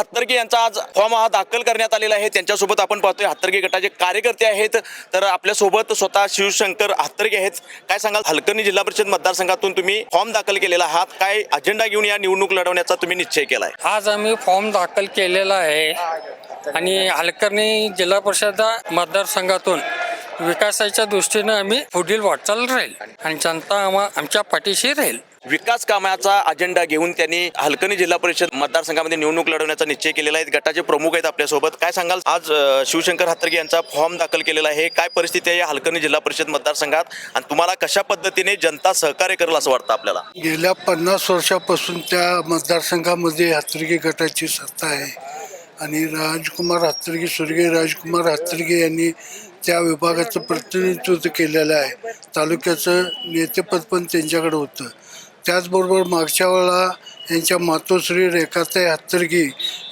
हत्तरगे यांचा आज फॉर्म हा दाखल करण्यात आलेला आहे. त्यांच्यासोबत आपण पाहतोय हत्तरगे गटाचे कार्यकर्ते आहेत. तर आपल्यासोबत स्वतः शिवशंकर हत्तरगे आहेत. काय सांगाल? हलकर्णी जिल्हा परिषद मतदारसंघातून तुम्ही फॉर्म दाखल केलेला आहात. काय अजेंडा घेऊन या निवडणूक लढवण्याचा तुम्ही निश्चय केलाय? आज आम्ही फॉर्म दाखल केलेला आहे. आणि हलकर्णी जिल्हा परिषद मतदारसंघातून विकासाच्या दृष्टीनं आम्ही पुढील वाटचाल राहील. आणि जनता आम्हा आमच्या पाठीशी राहील. विकास कामाचा अजेंडा घेऊन त्यांनी हलकणी जिल्हा परिषद मतदारसंघामध्ये निवडणूक लढवण्याचा निश्चय केलेला आहे. गटाचे प्रमुख आहेत आपल्यासोबत. काय सांगाल? आज शिवशंकर हातरगे यांचा फॉर्म दाखल केलेला आहे. काय परिस्थिती आहे या हलकणी जिल्हा परिषद मतदारसंघात? आणि तुम्हाला कशा पद्धतीने जनता सहकार्य करेल असं वाटतं आपल्याला? गेल्या पन्नास वर्षापासून त्या मतदारसंघामध्ये हातरगे गटाची सत्ता आहे. आणि राजकुमार हातरगे स्वर्गीय राजकुमार हातरगे यांनी त्या विभागाचं प्रतिनिधित्व केलेलं आहे. तालुक्याचं नेतेपद पण त्यांच्याकडे होतं. त्याचबरोबर मागच्या वेळा यांच्या मातोश्री रेखाताई हत्तरगी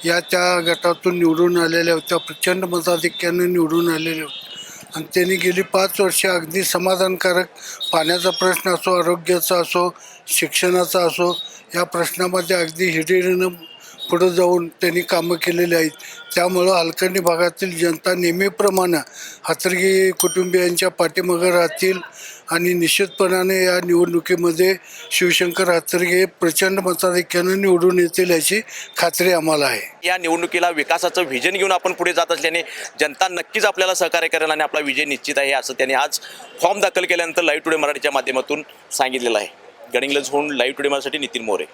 या त्या गटातून निवडून आलेल्या होत्या. प्रचंड मताधिक्यानं निवडून आलेल्या होत्या. आणि त्यांनी गेली पाच वर्षे अगदी समाधानकारक पाण्याचा प्रश्न असो आरोग्याचा असो शिक्षणाचा असो या प्रश्नामध्ये अगदी हिरिरीनं पुढं जाऊन त्यांनी कामं केलेली आहेत. त्यामुळं हलकणी भागातील जनता नेहमीप्रमाणे हातरगी कुटुंबियांच्या पाठीमागं राहतील आणि निश्चितपणाने या निवडणुकीमध्ये शिवशंकर हातरगे प्रचंड मताधिक्यानं निवडून येतील याची खात्री आम्हाला आहे. या निवडणुकीला विकासाचं व्हिजन घेऊन आपण पुढे जात असल्याने जनता नक्कीच आपल्याला सहकार्य करेल आणि आपला विजय निश्चित आहे असं त्यांनी आज फॉर्म दाखल केल्यानंतर लाईव्ह टुडे मराठीच्या माध्यमातून सांगितलेलं आहे. गडिंग्लज होऊन लाईव्ह टुडे मराठीसाठी नितीन मोरे.